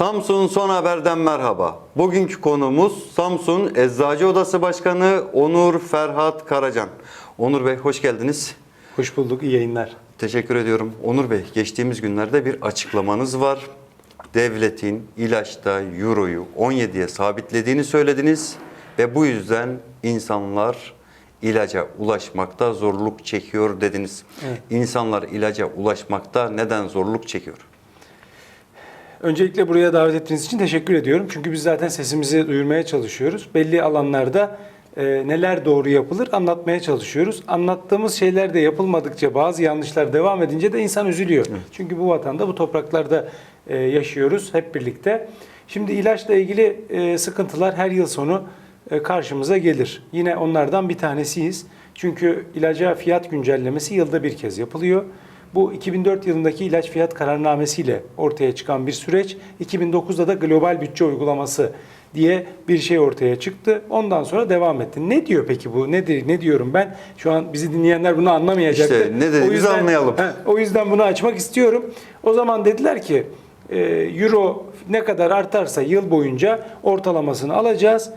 Samsun Son Haber'den merhaba. Bugünkü konuğumuz Samsun Eczacı Odası Başkanı Onur Ferhat Karacan. Onur Bey hoş geldiniz. Hoş bulduk, iyi yayınlar. Teşekkür ediyorum. Onur Bey geçtiğimiz günlerde bir açıklamanız var. Devletin ilaçta euroyu 17'ye sabitlediğini söylediniz ve bu yüzden insanlar ilaca ulaşmakta zorluk çekiyor dediniz. Evet. İnsanlar ilaca ulaşmakta neden zorluk çekiyor? Öncelikle buraya davet ettiğiniz için teşekkür ediyorum. Çünkü biz zaten sesimizi duyurmaya çalışıyoruz. Belli alanlarda e, neler doğru yapılır anlatmaya çalışıyoruz. Anlattığımız şeyler de yapılmadıkça bazı yanlışlar devam edince de insan üzülüyor. Çünkü bu vatanda, bu topraklarda e, yaşıyoruz hep birlikte. Şimdi ilaçla ilgili e, sıkıntılar her yıl sonu e, karşımıza gelir. Yine onlardan bir tanesiyiz. Çünkü ilaca fiyat güncellemesi yılda bir kez yapılıyor. Bu 2004 yılındaki ilaç fiyat kararnamesiyle ortaya çıkan bir süreç. 2009'da da global bütçe uygulaması diye bir şey ortaya çıktı. Ondan sonra devam etti. Ne diyor peki bu? Nedir? Ne diyorum ben? Şu an bizi dinleyenler bunu anlamayacaktır. İşte ne dediğimizi anlayalım. He, o yüzden bunu açmak istiyorum. O zaman dediler ki e, euro ne kadar artarsa yıl boyunca ortalamasını alacağız.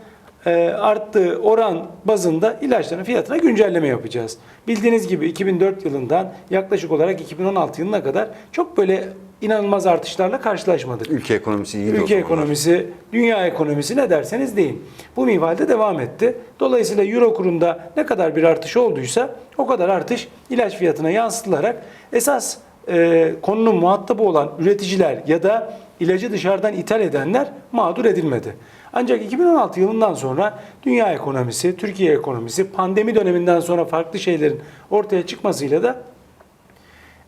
E, arttığı oran bazında ilaçların fiyatına güncelleme yapacağız. Bildiğiniz gibi 2004 yılından yaklaşık olarak 2016 yılına kadar çok böyle inanılmaz artışlarla karşılaşmadık. Ülke ekonomisi iyi Ülke ekonomisi, dünya ekonomisi ne derseniz deyin. Bu minvalde devam etti. Dolayısıyla euro kurunda ne kadar bir artış olduysa o kadar artış ilaç fiyatına yansıtılarak esas e, konunun muhatabı olan üreticiler ya da ilacı dışarıdan ithal edenler mağdur edilmedi. Ancak 2016 yılından sonra dünya ekonomisi, Türkiye ekonomisi, pandemi döneminden sonra farklı şeylerin ortaya çıkmasıyla da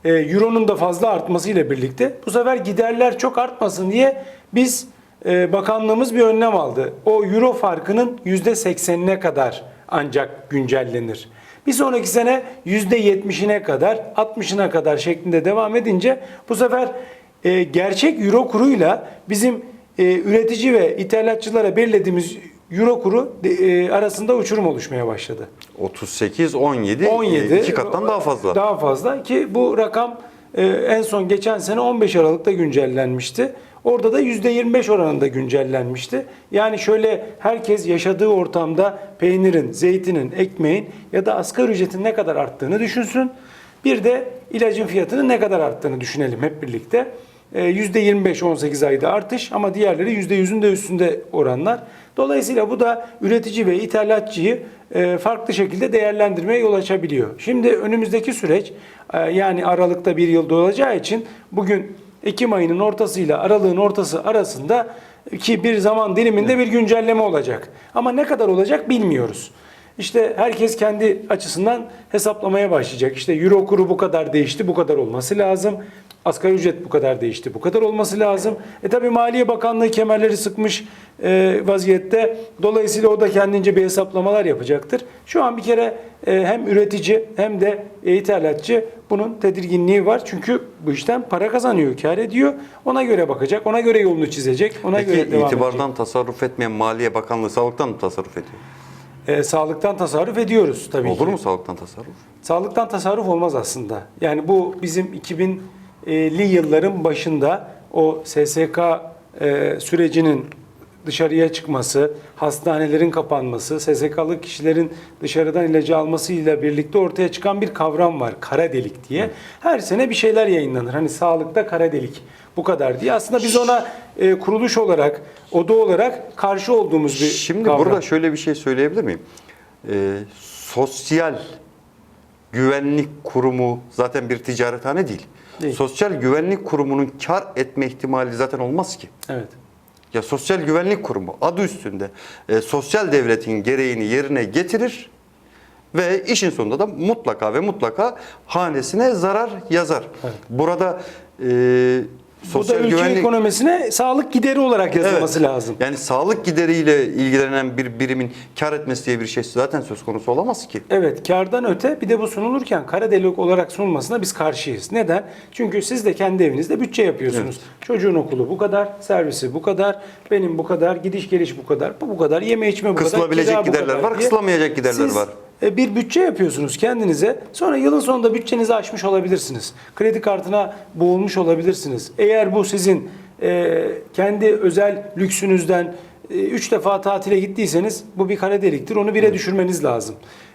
e, Euro'nun da fazla artmasıyla birlikte bu sefer giderler çok artmasın diye biz e, bakanlığımız bir önlem aldı. O Euro farkının %80'ine kadar ancak güncellenir. Bir sonraki sene %70'ine kadar, 60'ına kadar şeklinde devam edince bu sefer e, gerçek Euro kuruyla bizim e, üretici ve ithalatçılara belirlediğimiz Euro kuru e, arasında uçurum oluşmaya başladı. 38, 17, 17 iki kattan daha fazla. Daha fazla ki bu rakam e, en son geçen sene 15 Aralık'ta güncellenmişti. Orada da %25 oranında güncellenmişti. Yani şöyle herkes yaşadığı ortamda peynirin, zeytinin, ekmeğin ya da asgari ücretin ne kadar arttığını düşünsün. Bir de ilacın fiyatının ne kadar arttığını düşünelim hep birlikte. E, %25 18 ayda artış ama diğerleri %100'ün de üstünde oranlar. Dolayısıyla bu da üretici ve ithalatçıyı e, farklı şekilde değerlendirmeye yol açabiliyor. Şimdi önümüzdeki süreç e, yani Aralık'ta bir yılda olacağı için bugün Ekim ayının ortasıyla Aralık'ın ortası arasında ki bir zaman diliminde bir güncelleme olacak. Ama ne kadar olacak bilmiyoruz. İşte herkes kendi açısından hesaplamaya başlayacak. İşte euro kuru bu kadar değişti, bu kadar olması lazım. Asgari ücret bu kadar değişti, bu kadar olması lazım. E tabi Maliye Bakanlığı kemerleri sıkmış e, vaziyette. Dolayısıyla o da kendince bir hesaplamalar yapacaktır. Şu an bir kere e, hem üretici hem de ithalatçı bunun tedirginliği var. Çünkü bu işten para kazanıyor, kar ediyor. Ona göre bakacak, ona göre yolunu çizecek, ona göre Peki devam itibardan edecek. tasarruf etmeyen Maliye Bakanlığı sağlıktan mı tasarruf ediyor? E, sağlıktan tasarruf ediyoruz tabii Olur ki. mu sağlıktan tasarruf? Sağlıktan tasarruf olmaz aslında. Yani bu bizim 2000'li yılların başında o SSK e, sürecinin dışarıya çıkması, hastanelerin kapanması, SSK'lı kişilerin dışarıdan ilacı almasıyla birlikte ortaya çıkan bir kavram var. Kara delik diye. Her sene bir şeyler yayınlanır. Hani sağlıkta kara delik bu kadar diye. Aslında biz ona e, kuruluş olarak, oda olarak karşı olduğumuz bir Şimdi kavram. burada şöyle bir şey söyleyebilir miyim? Ee, sosyal güvenlik kurumu zaten bir ticarethane değil. Değil. Sosyal güvenlik kurumunun kar etme ihtimali zaten olmaz ki. Evet. Ya sosyal güvenlik kurumu adı üstünde e, sosyal devletin gereğini yerine getirir ve işin sonunda da mutlaka ve mutlaka hanesine zarar yazar. Evet. Burada e, Bu da sosyal ülke güvenlik ekonomisine sağlık gideri olarak yazılması Evet. lazım. Yani sağlık gideriyle ilgilenen bir birimin kar etmesi diye bir şey zaten söz konusu olamaz ki. Evet, kardan öte bir de bu sunulurken kara delik olarak sunulmasına biz karşıyız. Neden? Çünkü siz de kendi evinizde bütçe yapıyorsunuz. Çocuğun okulu bu kadar, servisi bu kadar, benim bu kadar, gidiş geliş bu kadar, bu bu kadar, yeme içme bu kadar, Kısılabilecek kira bu giderler kadar var, kısılamayacak giderler siz, var. E, Bir bütçe yapıyorsunuz kendinize. Sonra yılın sonunda bütçenizi aşmış olabilirsiniz. Kredi kartına boğulmuş olabilirsiniz. Eğer bu sizin e, kendi özel lüksünüzden 3 defa tatile gittiyseniz bu bir kara deliktir. Onu 1'e düşürmeniz lazım.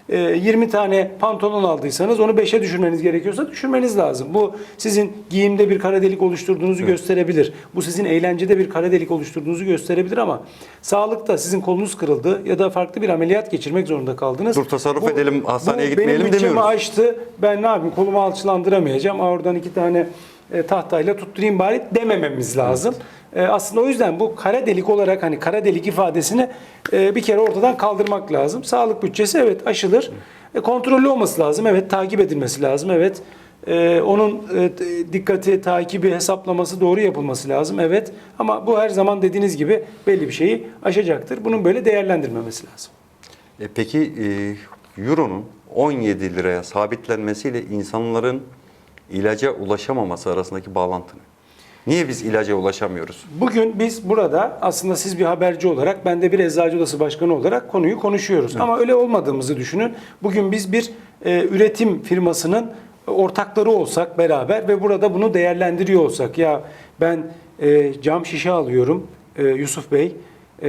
E, 20 tane pantolon aldıysanız onu 5'e düşürmeniz gerekiyorsa düşürmeniz lazım. Bu sizin giyimde bir kara delik oluşturduğunuzu gösterebilir. Bu sizin eğlencede bir kara delik oluşturduğunuzu gösterebilir ama sağlıkta sizin kolunuz kırıldı ya da farklı bir ameliyat geçirmek zorunda kaldınız. Dur tasarruf edelim, hastaneye bu gitmeyelim benim bütçemi demiyoruz. açtı. Ben ne yapayım kolumu alçılandıramayacağım. Oradan iki tane e, tahtayla tutturayım bari demememiz lazım. E, aslında o yüzden bu kara delik olarak hani kara delik ifadesini e, bir kere ortadan kaldırmak lazım. Sağlık bütçesi evet aşılır. E, kontrollü olması lazım. Evet takip edilmesi lazım. Evet e, onun e, dikkati, takibi, hesaplaması doğru yapılması lazım. Evet ama bu her zaman dediğiniz gibi belli bir şeyi aşacaktır. Bunun böyle değerlendirmemesi lazım. E peki e, Euro'nun 17 liraya sabitlenmesiyle insanların ilaca ulaşamaması arasındaki bağlantı ne? Niye biz ilaca ulaşamıyoruz? Bugün biz burada aslında siz bir haberci olarak ben de bir eczacı odası başkanı olarak konuyu konuşuyoruz. Ama öyle olmadığımızı düşünün. Bugün biz bir e, üretim firmasının ortakları olsak beraber ve burada bunu değerlendiriyor olsak ya ben e, cam şişe alıyorum e, Yusuf Bey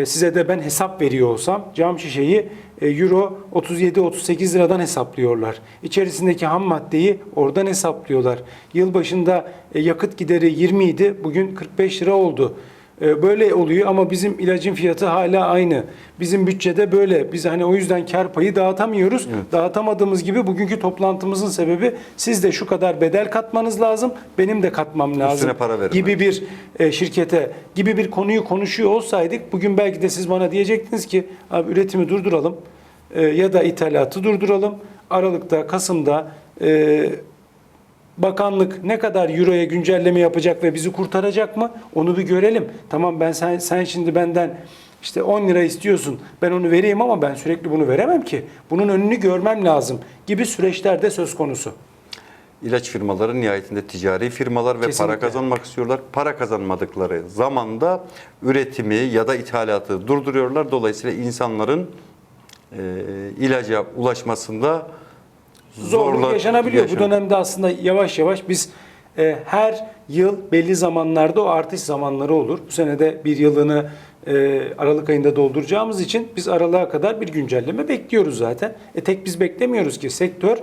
size de ben hesap veriyor olsam cam şişeyi e, euro 37-38 liradan hesaplıyorlar. İçerisindeki ham maddeyi oradan hesaplıyorlar. Yıl başında e, yakıt gideri 20 idi bugün 45 lira oldu. E, Böyle oluyor ama bizim ilacın fiyatı hala aynı. Bizim bütçede böyle. Biz hani o yüzden kar payı dağıtamıyoruz. Dağıtamadığımız gibi bugünkü toplantımızın sebebi siz de şu kadar bedel katmanız lazım. Benim de katmam lazım. para verin. Gibi bir e, şirkete gibi bir konuyu konuşuyor olsaydık bugün belki de siz bana diyecektiniz ki abi üretimi durduralım e, ya da ithalatı durduralım. Aralıkta, Kasım'da e, bakanlık ne kadar euroya güncelleme yapacak ve bizi kurtaracak mı? Onu bir görelim. Tamam ben sen sen şimdi benden işte 10 lira istiyorsun. Ben onu vereyim ama ben sürekli bunu veremem ki. Bunun önünü görmem lazım gibi süreçlerde söz konusu. İlaç firmaları nihayetinde ticari firmalar ve Kesinlikle. para kazanmak istiyorlar. Para kazanmadıkları zamanda üretimi ya da ithalatı durduruyorlar. Dolayısıyla insanların e, ilaca ulaşmasında zorluk yaşanabiliyor. Bu yaşanıyor. dönemde aslında yavaş yavaş biz e, her yıl belli zamanlarda o artış zamanları olur. Bu sene de bir yılını e, Aralık ayında dolduracağımız için biz aralığa kadar bir güncelleme bekliyoruz zaten. E tek biz beklemiyoruz ki sektör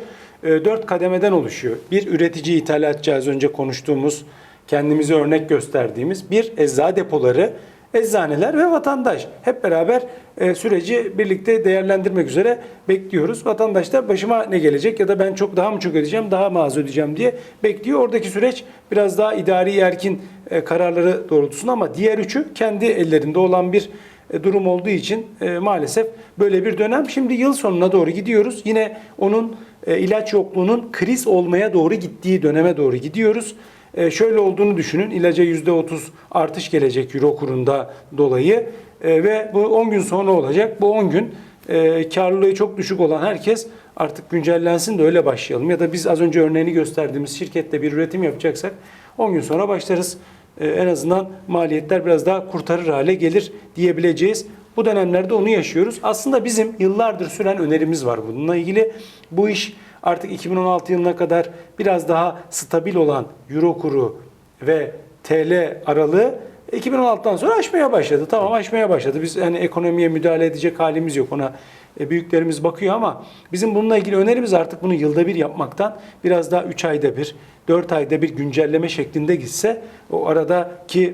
e, dört kademeden oluşuyor. Bir üretici ithalatçı az önce konuştuğumuz kendimize örnek gösterdiğimiz bir eczacı depoları eczaneler ve vatandaş hep beraber e, süreci birlikte değerlendirmek üzere bekliyoruz. Vatandaş da başıma ne gelecek ya da ben çok daha mı çok ödeyeceğim, daha mı az ödeyeceğim diye bekliyor. Oradaki süreç biraz daha idari erkin e, kararları doğrultusunda ama diğer üçü kendi ellerinde olan bir e, durum olduğu için e, maalesef böyle bir dönem. Şimdi yıl sonuna doğru gidiyoruz. Yine onun e, ilaç yokluğunun kriz olmaya doğru gittiği döneme doğru gidiyoruz. E, şöyle olduğunu düşünün. İlaca %30 artış gelecek euro kurunda dolayı E, ve bu 10 gün sonra olacak. Bu 10 gün e, karlılığı çok düşük olan herkes artık güncellensin de öyle başlayalım. Ya da biz az önce örneğini gösterdiğimiz şirkette bir üretim yapacaksak 10 gün sonra başlarız. E, en azından maliyetler biraz daha kurtarır hale gelir diyebileceğiz. Bu dönemlerde onu yaşıyoruz. Aslında bizim yıllardır süren önerimiz var bununla ilgili. Bu iş artık 2016 yılına kadar biraz daha stabil olan euro kuru ve TL aralığı 2016'dan sonra aşmaya başladı. Tamam aşmaya başladı. Biz hani ekonomiye müdahale edecek halimiz yok. Ona e, büyüklerimiz bakıyor ama bizim bununla ilgili önerimiz artık bunu yılda bir yapmaktan biraz daha 3 ayda bir, 4 ayda bir güncelleme şeklinde gitse o aradaki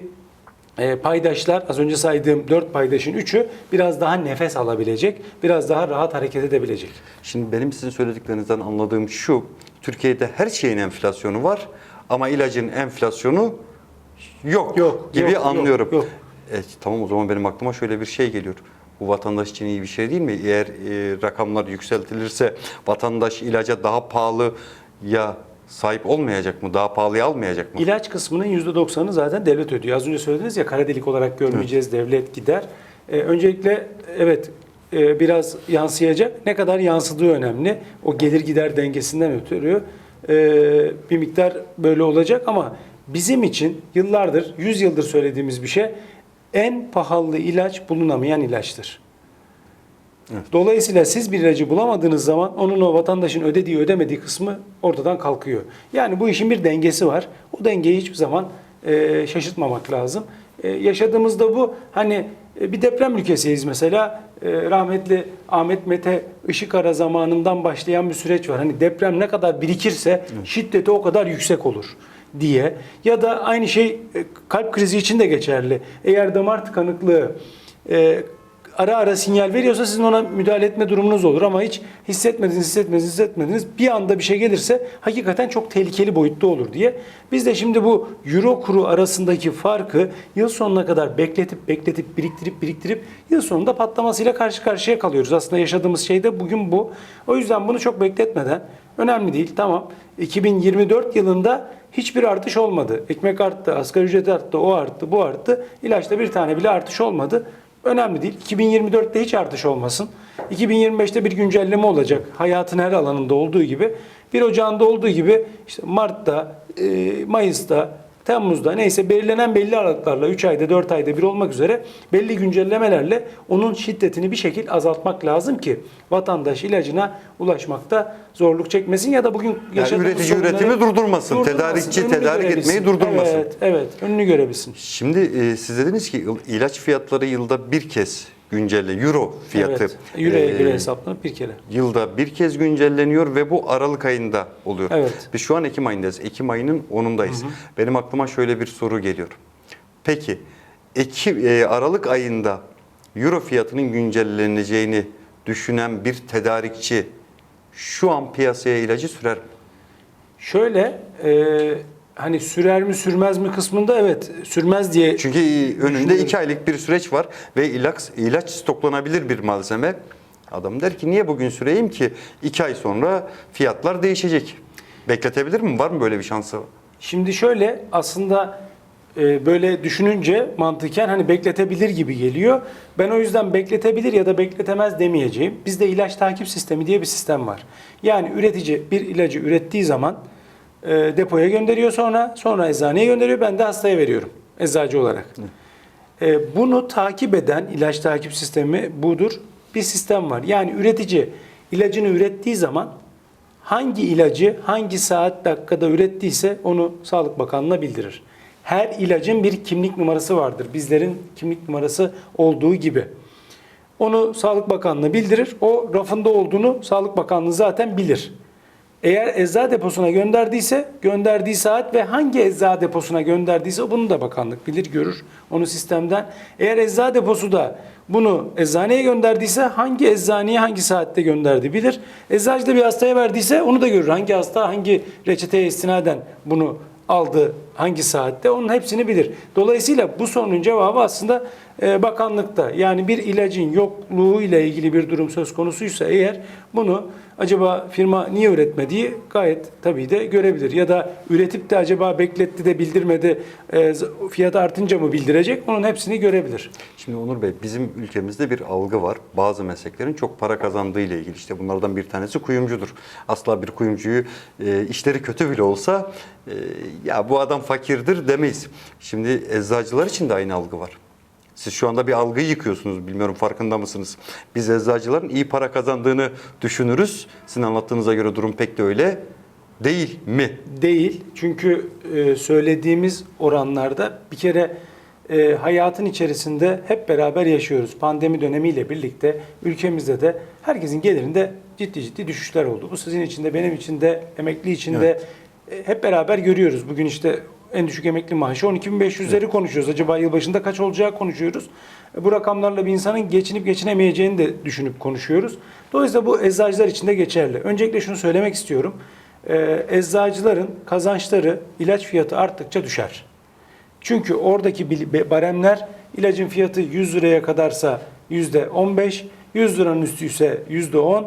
e, paydaşlar az önce saydığım 4 paydaşın 3'ü biraz daha nefes alabilecek, biraz daha rahat hareket edebilecek. Şimdi benim sizin söylediklerinizden anladığım şu, Türkiye'de her şeyin enflasyonu var ama ilacın enflasyonu yok, Yok, gibi yok, anlıyorum. yok, yok. E, tamam o zaman benim aklıma şöyle bir şey geliyor. Bu vatandaş için iyi bir şey değil mi? Eğer e, rakamlar yükseltilirse vatandaş ilaca daha pahalı ya sahip olmayacak mı? Daha pahalıya almayacak mı? İlaç kısmının %90'ını zaten devlet ödüyor. Az önce söylediniz ya kara delik olarak görmeyeceğiz, devlet gider. Ee, öncelikle evet e, biraz yansıyacak. Ne kadar yansıdığı önemli. O gelir gider dengesinden ötürü e, bir miktar böyle olacak ama bizim için yıllardır, 100 yıldır söylediğimiz bir şey en pahalı ilaç bulunamayan ilaçtır. Dolayısıyla siz bir ilacı bulamadığınız zaman onun o vatandaşın ödediği ödemediği kısmı ortadan kalkıyor. Yani bu işin bir dengesi var. O dengeyi hiçbir zaman e, şaşırtmamak lazım. E, yaşadığımızda bu hani e, bir deprem ülkesiyiz mesela. E, rahmetli Ahmet Mete Işıkara zamanından başlayan bir süreç var. Hani deprem ne kadar birikirse şiddeti o kadar yüksek olur diye. Ya da aynı şey e, kalp krizi için de geçerli. Eğer damar tıkanıklığı e, ara ara sinyal veriyorsa sizin ona müdahale etme durumunuz olur ama hiç hissetmediniz, hissetmediniz, hissetmediniz. Bir anda bir şey gelirse hakikaten çok tehlikeli boyutta olur diye. Biz de şimdi bu euro kuru arasındaki farkı yıl sonuna kadar bekletip bekletip biriktirip biriktirip yıl sonunda patlamasıyla karşı karşıya kalıyoruz. Aslında yaşadığımız şey de bugün bu. O yüzden bunu çok bekletmeden önemli değil. Tamam 2024 yılında hiçbir artış olmadı. Ekmek arttı, asgari ücret arttı, o arttı, bu arttı. İlaçta bir tane bile artış olmadı. Önemli değil. 2024'te hiç artış olmasın. 2025'te bir güncelleme olacak. Hayatın her alanında olduğu gibi. 1 Ocağı'nda olduğu gibi işte Mart'ta, e, Mayıs'ta, Temmuz'da neyse belirlenen belli aralıklarla 3 ayda 4 ayda bir olmak üzere belli güncellemelerle onun şiddetini bir şekil azaltmak lazım ki vatandaş ilacına ulaşmakta zorluk çekmesin ya da bugün Yani üretici üretimi durdurmasın, tedarikçi tedarik etmeyi durdurmasın. Evet, evet, önünü görebilsin. Şimdi e, siz dediniz ki il- ilaç fiyatları yılda bir kez güncelle. Euro fiyatı. Evet, euroya e, göre hesaplanıp bir kere. Yılda bir kez güncelleniyor ve bu Aralık ayında oluyor. Evet. Biz şu an Ekim ayındayız. Ekim ayının 10'undayız. Benim aklıma şöyle bir soru geliyor. Peki Ekim, e, Aralık ayında Euro fiyatının güncelleneceğini düşünen bir tedarikçi şu an piyasaya ilacı sürer mi? Şöyle e, hani sürer mi sürmez mi kısmında evet sürmez diye Çünkü önünde iki aylık bir süreç var ve ilaç, ilaç stoklanabilir bir malzeme. Adam der ki niye bugün süreyim ki iki ay sonra fiyatlar değişecek. Bekletebilir mi? Var mı böyle bir şansı? Şimdi şöyle aslında e, böyle düşününce mantıken hani bekletebilir gibi geliyor. Ben o yüzden bekletebilir ya da bekletemez demeyeceğim. Bizde ilaç takip sistemi diye bir sistem var. Yani üretici bir ilacı ürettiği zaman e, depoya gönderiyor sonra sonra eczaneye gönderiyor ben de hastaya veriyorum eczacı olarak. E, bunu takip eden ilaç takip sistemi budur. Bir sistem var. Yani üretici ilacını ürettiği zaman hangi ilacı hangi saat dakikada ürettiyse onu Sağlık Bakanlığı'na bildirir. Her ilacın bir kimlik numarası vardır. Bizlerin kimlik numarası olduğu gibi. Onu Sağlık Bakanlığı'na bildirir. O rafında olduğunu Sağlık Bakanlığı zaten bilir. Eğer eczacı deposuna gönderdiyse gönderdiği saat ve hangi eczacı deposuna gönderdiyse bunu da bakanlık bilir görür onu sistemden. Eğer eczacı deposu da bunu eczaneye gönderdiyse hangi eczaneye hangi saatte gönderdi bilir. Eczacı da bir hastaya verdiyse onu da görür. Hangi hasta hangi reçeteye istinaden bunu aldı hangi saatte onun hepsini bilir. Dolayısıyla bu sorunun cevabı aslında bakanlıkta. Yani bir ilacın yokluğu ile ilgili bir durum söz konusuysa eğer bunu acaba firma niye üretmediği gayet tabii de görebilir. Ya da üretip de acaba bekletti de bildirmedi e, fiyat artınca mı bildirecek onun hepsini görebilir. Şimdi Onur Bey bizim ülkemizde bir algı var. Bazı mesleklerin çok para kazandığı ile ilgili. İşte bunlardan bir tanesi kuyumcudur. Asla bir kuyumcuyu e, işleri kötü bile olsa e, ya bu adam fakirdir demeyiz. Şimdi eczacılar için de aynı algı var. Siz şu anda bir algıyı yıkıyorsunuz. Bilmiyorum farkında mısınız? Biz eczacıların iyi para kazandığını düşünürüz. Sizin anlattığınıza göre durum pek de öyle değil mi? Değil. Çünkü e, söylediğimiz oranlarda bir kere e, hayatın içerisinde hep beraber yaşıyoruz. Pandemi dönemiyle birlikte ülkemizde de herkesin gelirinde ciddi ciddi düşüşler oldu. Bu sizin için de benim için de emekli için de e, hep beraber görüyoruz. Bugün işte en düşük emekli maaşı 12.500'leri konuşuyoruz. Acaba yılbaşında kaç olacağı konuşuyoruz. E, Bu rakamlarla bir insanın geçinip geçinemeyeceğini de düşünüp konuşuyoruz. Dolayısıyla bu eczacılar için de geçerli. Öncelikle şunu söylemek istiyorum. Ee, eczacıların kazançları ilaç fiyatı arttıkça düşer. Çünkü oradaki baremler ilacın fiyatı 100 liraya kadarsa %15, 100 liranın üstü ise %10.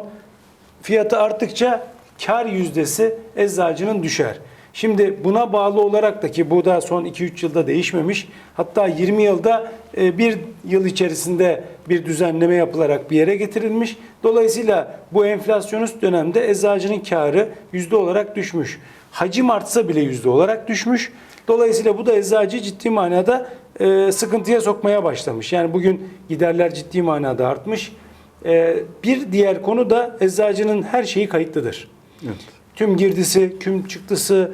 Fiyatı arttıkça kar yüzdesi eczacının düşer. Şimdi buna bağlı olarak da ki bu da son 2-3 yılda değişmemiş. Hatta 20 yılda e, bir yıl içerisinde bir düzenleme yapılarak bir yere getirilmiş. Dolayısıyla bu enflasyonist dönemde eczacının karı yüzde olarak düşmüş. Hacim artsa bile yüzde olarak düşmüş. Dolayısıyla bu da eczacıyı ciddi manada e, sıkıntıya sokmaya başlamış. Yani bugün giderler ciddi manada artmış. E, bir diğer konu da eczacının her şeyi kayıtlıdır. Evet. Tüm girdisi, tüm çıktısı,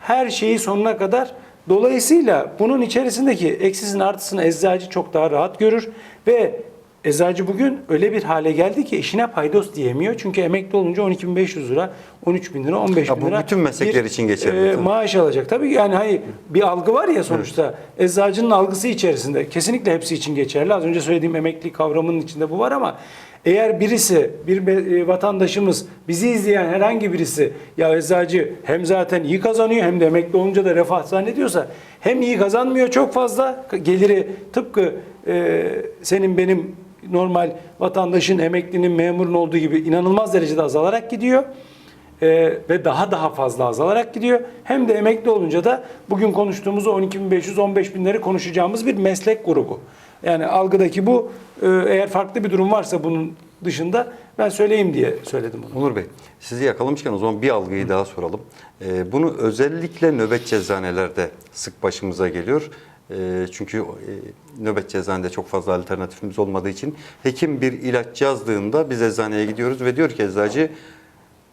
her şeyi sonuna kadar Dolayısıyla bunun içerisindeki eksisini artısını eczacı çok daha rahat görür ve eczacı bugün öyle bir hale geldi ki işine paydos diyemiyor. Çünkü emekli olunca 12.500 lira, 13.000 lira, 15.000 Ya bu lira bütün meslekler bir, için geçerli e, maaş alacak. Tabii yani hani bir algı var ya sonuçta. Eczacının algısı içerisinde. Kesinlikle hepsi için geçerli. Az önce söylediğim emekli kavramının içinde bu var ama eğer birisi, bir e, vatandaşımız, bizi izleyen herhangi birisi ya eczacı hem zaten iyi kazanıyor hem de emekli olunca da refah zannediyorsa hem iyi kazanmıyor çok fazla geliri tıpkı e, senin benim normal vatandaşın, emeklinin, memurun olduğu gibi inanılmaz derecede azalarak gidiyor. Ee, ve daha daha fazla azalarak gidiyor. Hem de emekli olunca da bugün konuştuğumuz 12.500 binleri konuşacağımız bir meslek grubu. Yani algıdaki bu e, eğer farklı bir durum varsa bunun dışında ben söyleyeyim diye söyledim onu. Onur Bey, sizi yakalamışken o zaman bir algıyı daha soralım. Ee, bunu özellikle nöbet eczanelerde sık başımıza geliyor. Ee, çünkü e, nöbet eczanede çok fazla alternatifimiz olmadığı için hekim bir ilaç yazdığında biz eczaneye gidiyoruz ve diyor ki eczacı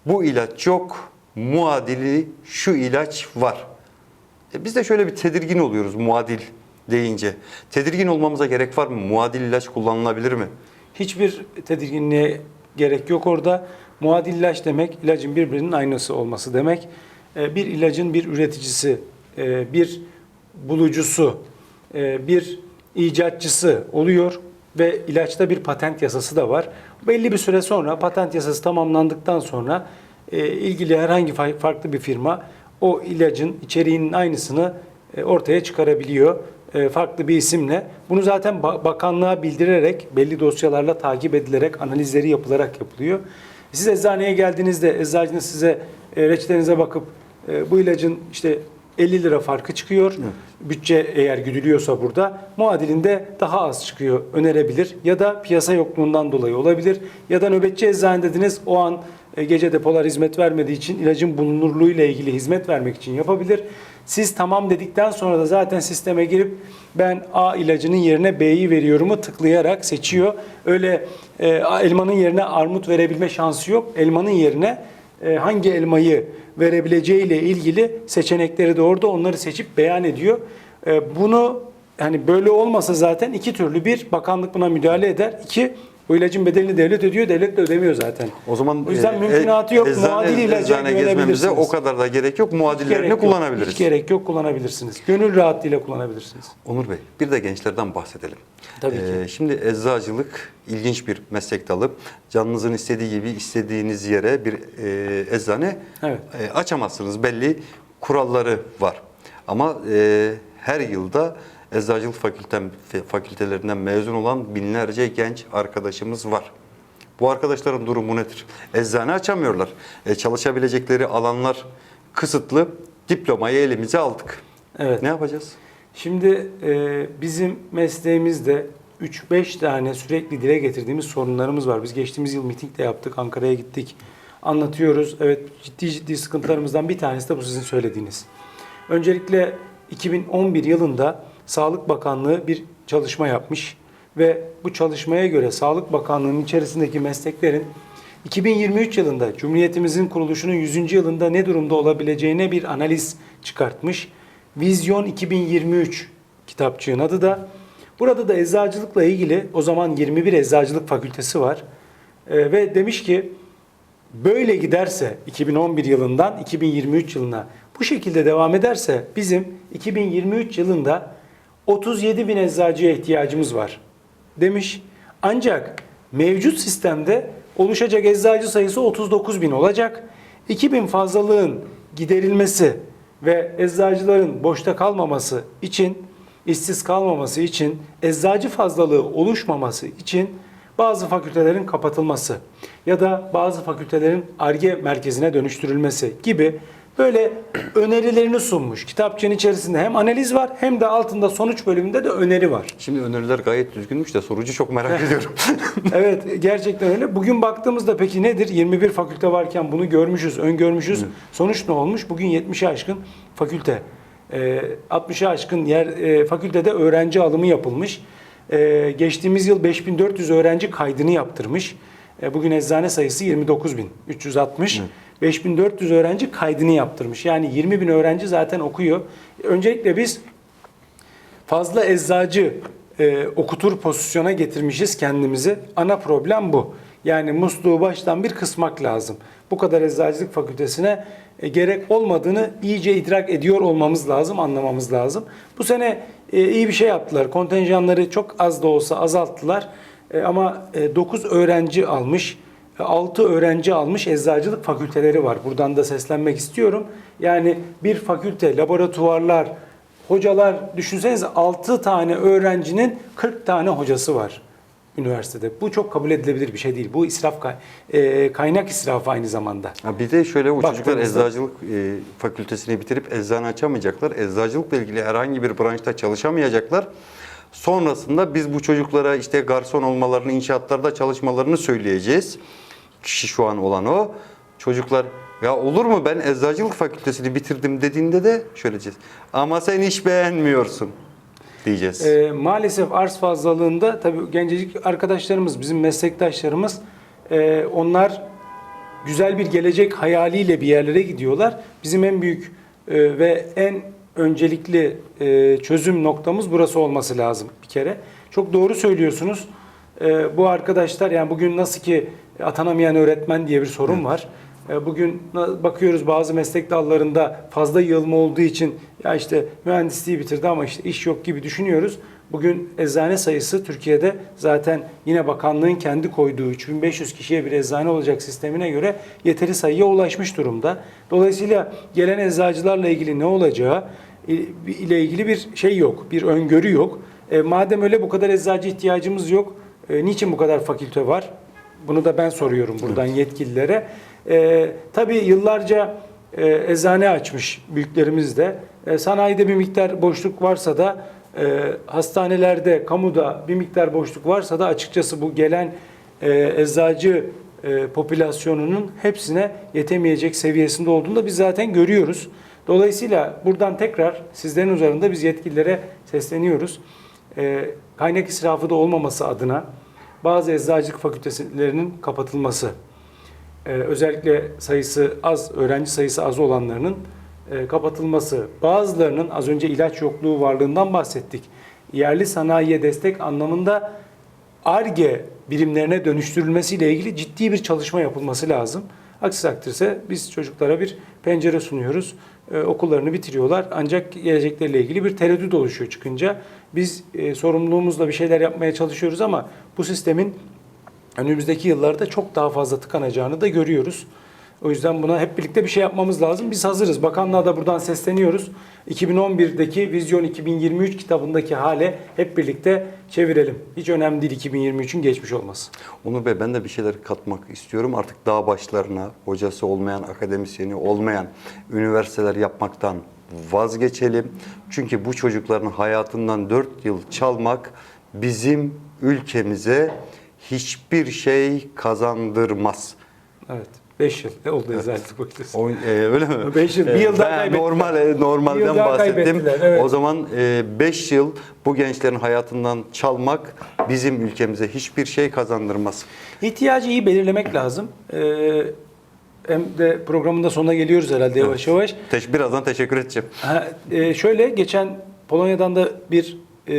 bu ilaç yok, muadili şu ilaç var. E, biz de şöyle bir tedirgin oluyoruz muadil deyince. Tedirgin olmamıza gerek var mı? Muadil ilaç kullanılabilir mi? Hiçbir tedirginliğe gerek yok orada. Muadil ilaç demek ilacın birbirinin aynısı olması demek. Ee, Bir ilacın bir üreticisi, e, bir bulucusu, e, bir icatçısı oluyor ve ilaçta bir patent yasası da var. Belli bir süre sonra patent yasası tamamlandıktan sonra e, ilgili herhangi fa- farklı bir firma o ilacın içeriğinin aynısını e, ortaya çıkarabiliyor e, farklı bir isimle. Bunu zaten ba- bakanlığa bildirerek, belli dosyalarla takip edilerek, analizleri yapılarak yapılıyor. Siz eczaneye geldiğinizde eczacınız size e, reçetenize bakıp e, bu ilacın işte 50 lira farkı çıkıyor. Bütçe eğer güdülüyorsa burada muadilinde daha az çıkıyor önerebilir. Ya da piyasa yokluğundan dolayı olabilir. Ya da nöbetçi eczane dediniz o an e, gece depolar hizmet vermediği için ilacın bulunurluğu ile ilgili hizmet vermek için yapabilir. Siz tamam dedikten sonra da zaten sisteme girip ben A ilacının yerine B'yi veriyorumu tıklayarak seçiyor. Öyle e, elmanın yerine armut verebilme şansı yok. Elmanın yerine hangi elmayı verebileceği ile ilgili seçenekleri de orada onları seçip beyan ediyor. E, bunu hani böyle olmasa zaten iki türlü bir bakanlık buna müdahale eder. İki o ilacın bedelini devlet ödüyor, devlet de ödemiyor zaten. O zaman o yüzden e, mümkünatı yok. eczane- Muadil ilaca güvenebilirsiniz. o kadar da gerek yok. Muadillerini gerek yok. kullanabiliriz. Hiç gerek yok kullanabilirsiniz. Gönül rahatlığıyla kullanabilirsiniz. Onur Bey, bir de gençlerden bahsedelim. Tabii Ee, Şimdi eczacılık ilginç bir meslek dalı. Canınızın istediği gibi istediğiniz yere bir e, eczane Evet. e, açamazsınız. Belli kuralları var. Ama e, her yılda eczacılık fakültem, fakültelerinden mezun olan binlerce genç arkadaşımız var. Bu arkadaşların durumu nedir? Eczane açamıyorlar. E, çalışabilecekleri alanlar kısıtlı. Diplomayı elimize aldık. Evet. Ne yapacağız? Şimdi e, bizim mesleğimizde 3-5 tane sürekli dile getirdiğimiz sorunlarımız var. Biz geçtiğimiz yıl miting de yaptık, Ankara'ya gittik. Anlatıyoruz. Evet ciddi ciddi sıkıntılarımızdan bir tanesi de bu sizin söylediğiniz. Öncelikle 2011 yılında Sağlık Bakanlığı bir çalışma yapmış ve bu çalışmaya göre Sağlık Bakanlığı'nın içerisindeki mesleklerin 2023 yılında Cumhuriyetimizin kuruluşunun 100. yılında ne durumda olabileceğine bir analiz çıkartmış. Vizyon 2023 kitapçığın adı da. Burada da eczacılıkla ilgili o zaman 21 eczacılık fakültesi var. Ee, ve demiş ki böyle giderse 2011 yılından 2023 yılına bu şekilde devam ederse bizim 2023 yılında 37 bin eczacıya ihtiyacımız var demiş. Ancak mevcut sistemde oluşacak eczacı sayısı 39 bin olacak. 2000 fazlalığın giderilmesi ve eczacıların boşta kalmaması için, işsiz kalmaması için, eczacı fazlalığı oluşmaması için bazı fakültelerin kapatılması ya da bazı fakültelerin ARGE merkezine dönüştürülmesi gibi böyle önerilerini sunmuş. Kitapçığın içerisinde hem analiz var hem de altında sonuç bölümünde de öneri var. Şimdi öneriler gayet düzgünmüş de sorucu çok merak ediyorum. evet gerçekten öyle. Bugün baktığımızda peki nedir? 21 fakülte varken bunu görmüşüz, öngörmüşüz. Sonuç ne olmuş? Bugün 70'e aşkın fakülte. Ee, 60'a aşkın yer e, fakültede öğrenci alımı yapılmış. Ee, geçtiğimiz yıl 5400 öğrenci kaydını yaptırmış. Bugün eczane sayısı 29.360. 5400 öğrenci kaydını yaptırmış. Yani 20 bin öğrenci zaten okuyor. Öncelikle biz fazla eczacı e, okutur pozisyona getirmişiz kendimizi. Ana problem bu. Yani musluğu baştan bir kısmak lazım. Bu kadar eczacılık fakültesine e, gerek olmadığını iyice idrak ediyor olmamız lazım, anlamamız lazım. Bu sene e, iyi bir şey yaptılar. Kontenjanları çok az da olsa azalttılar. E, ama 9 öğrenci almış, 6 öğrenci almış eczacılık fakülteleri var. Buradan da seslenmek istiyorum. Yani bir fakülte, laboratuvarlar, Hocalar düşünsenize 6 tane öğrencinin 40 tane hocası var üniversitede. Bu çok kabul edilebilir bir şey değil. Bu israf e, kaynak israfı aynı zamanda. Ha bir de şöyle bu çocuklar eczacılık e, fakültesini bitirip eczane açamayacaklar. Eczacılıkla ilgili herhangi bir branşta çalışamayacaklar. Sonrasında biz bu çocuklara işte garson olmalarını, inşaatlarda çalışmalarını söyleyeceğiz. Kişi şu an olan o. Çocuklar ya olur mu ben eczacılık fakültesini bitirdim dediğinde de şöyle diyeceğiz. Ama sen hiç beğenmiyorsun diyeceğiz. E, maalesef arz fazlalığında tabii gencecik arkadaşlarımız, bizim meslektaşlarımız e, onlar güzel bir gelecek hayaliyle bir yerlere gidiyorlar. Bizim en büyük e, ve en öncelikli e, çözüm noktamız burası olması lazım bir kere. Çok doğru söylüyorsunuz. E, bu arkadaşlar yani bugün nasıl ki atanamayan öğretmen diye bir sorun var. E, Bugün bakıyoruz bazı meslek dallarında fazla yığılma olduğu için ya işte mühendisliği bitirdi ama işte iş yok gibi düşünüyoruz. Bugün eczane sayısı Türkiye'de zaten yine bakanlığın kendi koyduğu 3500 kişiye bir eczane olacak sistemine göre yeteri sayıya ulaşmış durumda. Dolayısıyla gelen eczacılarla ilgili ne olacağı e, ile ilgili bir şey yok, bir öngörü yok. E, madem öyle bu kadar eczacı ihtiyacımız yok, e, niçin bu kadar fakülte var? Bunu da ben soruyorum buradan yetkililere. E, tabii yıllarca e, eczane açmış büyüklerimiz de. E, sanayide bir miktar boşluk varsa da e, hastanelerde, kamuda bir miktar boşluk varsa da açıkçası bu gelen e, eczacı e, popülasyonunun hepsine yetemeyecek seviyesinde olduğunu da biz zaten görüyoruz. Dolayısıyla buradan tekrar sizlerin üzerinde biz yetkililere sesleniyoruz. E, kaynak israfı da olmaması adına bazı eczacılık fakültelerinin kapatılması, ee, özellikle sayısı az, öğrenci sayısı az olanlarının e, kapatılması, bazılarının az önce ilaç yokluğu varlığından bahsettik. Yerli sanayiye destek anlamında ARGE birimlerine dönüştürülmesiyle ilgili ciddi bir çalışma yapılması lazım. Aksi takdirde biz çocuklara bir pencere sunuyoruz. Ee, okullarını bitiriyorlar ancak gelecekleriyle ilgili bir tereddüt oluşuyor çıkınca. Biz e, sorumluluğumuzla bir şeyler yapmaya çalışıyoruz ama bu sistemin önümüzdeki yıllarda çok daha fazla tıkanacağını da görüyoruz. O yüzden buna hep birlikte bir şey yapmamız lazım. Biz hazırız. Bakanlığa da buradan sesleniyoruz. 2011'deki Vizyon 2023 kitabındaki hale hep birlikte çevirelim. Hiç önemli değil 2023'ün geçmiş olması. Onur Bey ben de bir şeyler katmak istiyorum. Artık dağ başlarına hocası olmayan, akademisyeni olmayan üniversiteler yapmaktan vazgeçelim. Çünkü bu çocukların hayatından 4 yıl çalmak bizim ülkemize hiçbir şey kazandırmaz. Evet. 5 yıl ne oldu eczacılık fakültesi? O, e, öyle mi? Beş yıl, bir E, yıl daha kaybettiler. normal, e, Bir normalden daha bahsettim. evet. O zaman 5 yıl bu gençlerin hayatından çalmak bizim ülkemize hiçbir şey kazandırmaz. İhtiyacı iyi belirlemek lazım. Ee, hem de programın da sonuna geliyoruz herhalde yavaş yavaş. Teş- birazdan teşekkür edeceğim. Ha, e, şöyle geçen Polonya'dan da bir e,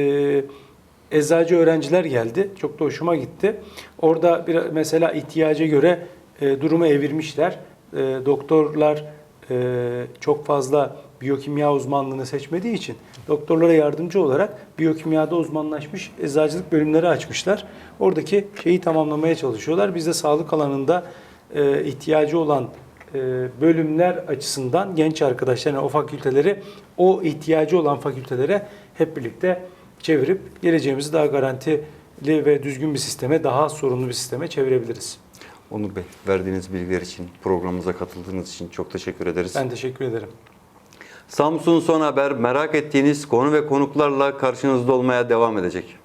eczacı öğrenciler geldi. Çok da hoşuma gitti. Orada bir mesela ihtiyaca göre e, durumu evirmişler. E, doktorlar e, çok fazla biyokimya uzmanlığını seçmediği için doktorlara yardımcı olarak biyokimyada uzmanlaşmış eczacılık bölümleri açmışlar. Oradaki şeyi tamamlamaya çalışıyorlar. Biz de sağlık alanında e, ihtiyacı olan e, bölümler açısından genç arkadaşlarına o fakülteleri o ihtiyacı olan fakültelere hep birlikte çevirip geleceğimizi daha garantili ve düzgün bir sisteme, daha az sorunlu bir sisteme çevirebiliriz. Onur Bey, verdiğiniz bilgiler için, programımıza katıldığınız için çok teşekkür ederiz. Ben teşekkür ederim. Samsun Son Haber merak ettiğiniz konu ve konuklarla karşınızda olmaya devam edecek.